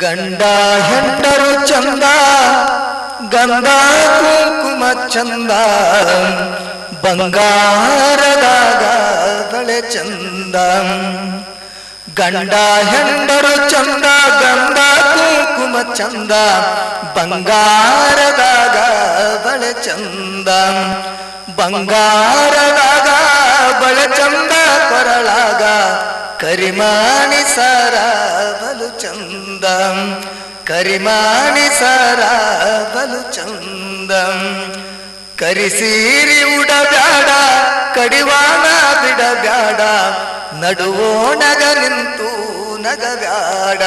ಗಂಡ ಹೆಂಡರು ಚಂದ ಗಂಧ ಕುಂಕುಮ ಚಂದ ಬಂಗಾರದಾಗ ಬಳೆ ಚಂದ ಗಂಡ ಹೆಂಡರು ಚಂದ ಗಂಧ ಕುಂಕುಮ ಚಂದ ಬಂಗಾರದಾಗ ಬಳೆ ಚಂದ ಬಂಗಾರದಾಗ ಬಳೆ ಚಂದ ಕೊರಳಾಗ ಕರಿಮಾಣಿ ಸಾರ ಬಲು ಚಂದ. ಕರಿಮಾಣಿ ಸಾರ ಬಲು ಚಂದ. ಕರಿಸೀರಿ ಉಡಬ್ಯಾಡ, ಕಡಿವಾಣ ಬಿಡಬ್ಯಾಡ. ನಡುವೋ ನಗ ನಿಂತು ನಗಬ್ಯಾಡ.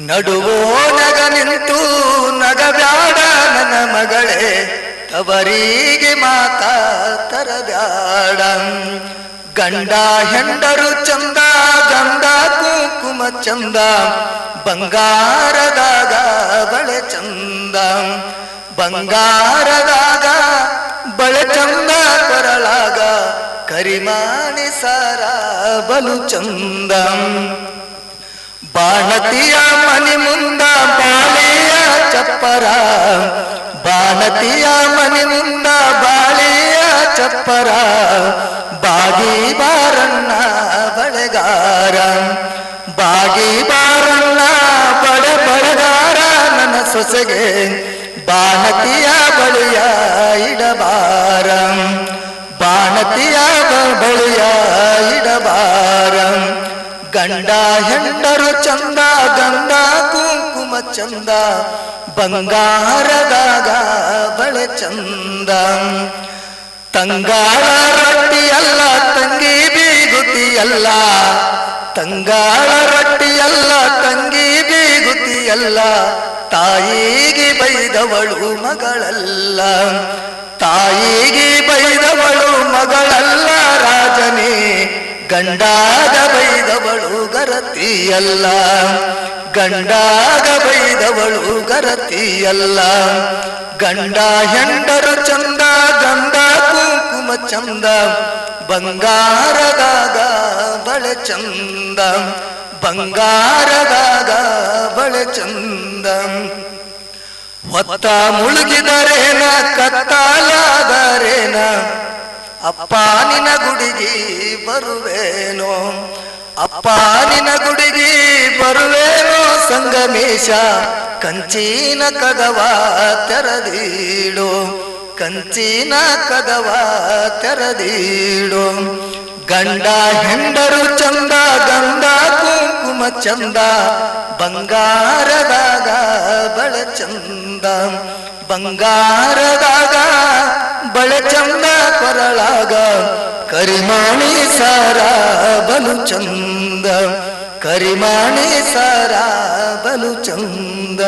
ನಡುವೋ ನಗ ನಿಂತು ನಗಬ್ಯಾಡ ನನ್ನ ಮಗಳೇ, ತವರಿಗೆ ಮಾತಾ ತರಬ್ಯಾಡ. ಗಂಡ ಹೆಂಡರು ಚಂದ ಗಂಡ ಕುಂಕುಮ ಚಂದ ಬಂಗಾರದಾಗ ಬಳೆ ಚಂದ ಬಂಗಾರದಾಗ ಬಳೆ ಚಂದ ಕೊರಳಾಗ ಕರಿಮಾಣಿ ಸಾರ ಬಲು ಚಂದ ಬಾಣತಿಯ ಮನಿ ಮುಂದ ಬಾಳೆಯ ಚಪ್ಪರ ಬಾಣತಿಯ ಮನಿ ಮುಂದ ಬಾಳೆಯ ಚಪ್ಪರ ಬಾಗಿ ಬಾರಣ್ಣ ಬಳೆಗಾರ. ಬಾಗಿ ಬಾರಣ್ಣ ಬಳೆ ಬಳೆಗಾರ ನನ್ನ ಸೊಸೆಗೆ ಬಾಣತಿಯ ಬಳಿಯ ಇಡಬಾರ. ಬಾಣತಿಯ ಬಳಿಯ ಇಡಬಾರ. ಗಂಡ ಹೆಂಡರು ಚಂದ ಗಂಧ ಕುಂಕುಮ ಚಂದ, ಬಂಗಾರದಾಗ ಬಳೆ ಚಂದ. ತಂಗಾಳ ರೊಟ್ಟಿಯಲ್ಲ, ತಂಗಿ ಬೀಗುತಿಯಲ್ಲ. ತಂಗಾಳ ರೊಟ್ಟಿಯಲ್ಲ, ತಂಗಿ ಬೀಗುತಿಯಲ್ಲ. ತಾಯಿಗೆ ಬೈದವಳು ಮಗಳಲ್ಲ. ತಾಯಿಗೆ ಬೈದವಳು ಮಗಳಲ್ಲ, ರಾಜನೇ. ಗಂಡಾಗ ಬೈದವಳು ಗರತಿಯಲ್ಲ. ಗಂಡಾಗ ಬೈದವಳು ಗರತಿಯಲ್ಲ. ಗಂಡ ಹೆಂಡರು ಚಂದ ಗಂಧ ಕುಂಕುಮ ಚಂದ, ಬಂಗಾರದಾಗ ಬಳೆ ಚಂದ, ಬಂಗಾರದಾಗ ಬಳೆ ಚಂದ. ಹೊತ್ತ ಮುಳುಗಿದರೇನ, ಕತ್ತಾಲಾದರೇನ, ಅಪ್ಪ ನಿನ ಗುಡಿಗಿ ಬರುವೇನೋ, ಅಪ್ಪ ನಿನ ಗುಡಿಗಿ ಬರುವೇನೋ, ಸಂಗಮೇಶ, ಕಂಚಿನ ಕದವ ತೆರದೀಡು ಕಂಚಿನ ಕದವ ತೆರದೀಡು ಗಂಡ ಹೆಂಡರು ಚಂದ ಗಂಧ ಕುಂಕುಮ ಚಂದ ಬಂಗಾರದಾಗ ಬಳೆ ಚಂದ ಬಂಗಾರದಾಗ ಬಳೆ ಚಂದ ಕೊರಳಾಗ ಕರಿಮಾಣಿ ಸಾರ ಬಲು ಚಂದ ಕರಿಮಾಣಿ ಸಾರ ಬಲು ಚಂದ